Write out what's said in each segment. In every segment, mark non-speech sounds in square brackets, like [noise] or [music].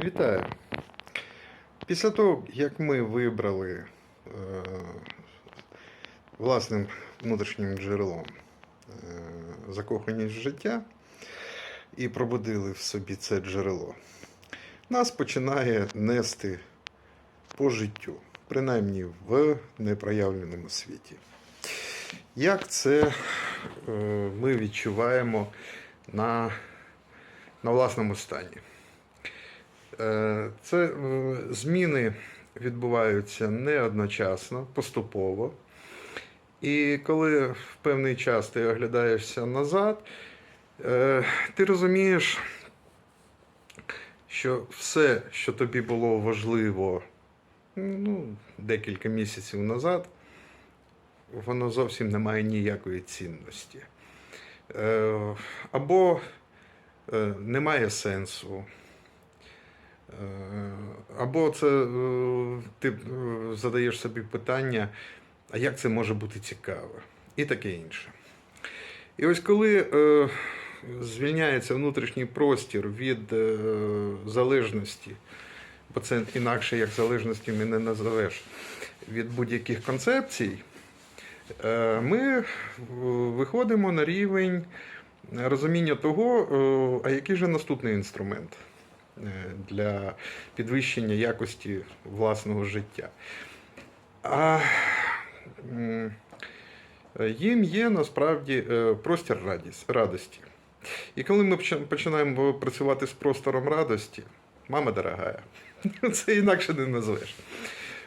Вітаю. Після того, як ми вибрали е, власним внутрішнім джерелом е, закоханість в життя і пробудили в собі це джерело, нас починає нести по життю, принаймні в непроявленому світі. Як це е, ми відчуваємо на, на власному стані? Е, Це е, зміни відбуваються не одночасно, поступово. І коли в певний час ти оглядаєшся назад, е, ти розумієш, що все, що тобі було важливо ну, декілька місяців назад, воно зовсім не має ніякої цінності. Або немає сенсу. Е, Або це е, ти е, задаєш собі питання, а як це може бути цікаво? І таке інше. І ось коли звільняється внутрішній простір від залежності, бо це інакше як залежності не назовеш, від будь-яких концепцій, ми виходимо на рівень розуміння того, а який же наступний інструмент для підвищення якості власного життя. А їм є насправді е, простір радості. І коли ми починаємо працювати з простором радості, мама дорогая, [laughs] це інакше не назвеш.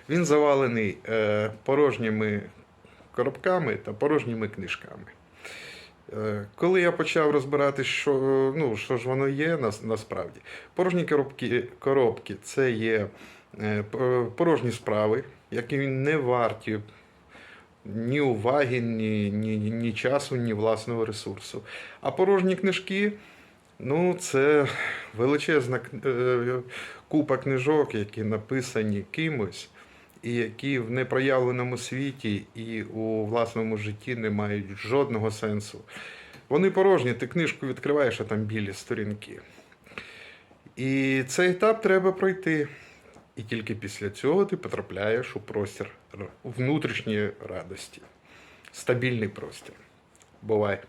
Він завалений е, порожніми коробками та порожніми книжками. Е, Коли я почав розбирати, що, е, ну, що ж воно є нас, насправді, порожні коробки, коробки це є е, порожні справи, які не варті ні уваги, ні, ні, ні часу, ні власного ресурсу. А порожні книжки ну, це величезна купа книжок, які написані кимось, і які в непроявленому світі і у власному житті не мають жодного сенсу. Вони порожні, ти книжку відкриваєш, а там білі сторінки. І цей етап треба пройти. І тільки після цього ти потрапляєш у простір внутрішньої радості. Стабільний простір. Бувай.